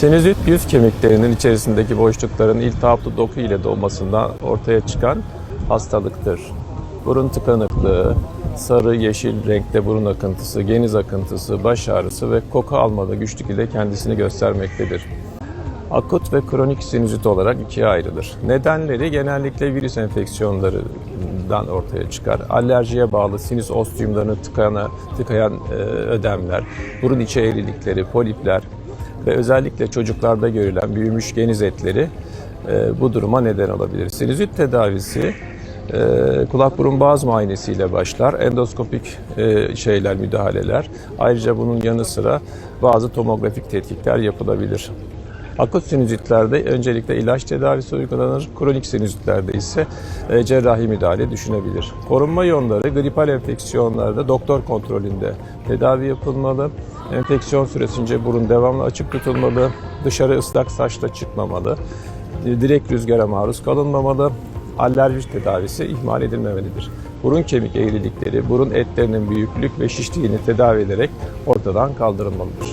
Sinüzit yüz kemiklerinin içerisindeki boşlukların iltihaplı doku ile dolmasından ortaya çıkan hastalıktır. Burun tıkanıklığı, sarı yeşil renkte burun akıntısı, geniz akıntısı, baş ağrısı ve koku almada güçlük ile kendisini göstermektedir. Akut ve kronik sinüzit olarak ikiye ayrılır. Nedenleri genellikle virüs enfeksiyonlarından ortaya çıkar. Alerjiye bağlı sinüs ostiumlarını tıkana, tıkayan e, ödemler, burun içi eğrilikleri, polipler ve özellikle çocuklarda görülen büyümüş geniz etleri e, bu duruma neden olabilir. Sinüzit tedavisi e, kulak burun boğaz muayenesiyle başlar. Endoskopik e, şeyler, müdahaleler. Ayrıca bunun yanı sıra bazı tomografik tetkikler yapılabilir. Akut sinüzitlerde öncelikle ilaç tedavisi uygulanır. Kronik sinüzitlerde ise e, cerrahi müdahale düşünebilir. Korunma yolları gripal enfeksiyonlarda doktor kontrolünde tedavi yapılmalı. Enfeksiyon süresince burun devamlı açık tutulmalı. Dışarı ıslak saçla çıkmamalı. E, Direkt rüzgara maruz kalınmamalı. Alerji tedavisi ihmal edilmemelidir. Burun kemik eğrilikleri, burun etlerinin büyüklük ve şişliğini tedavi ederek ortadan kaldırılmalıdır.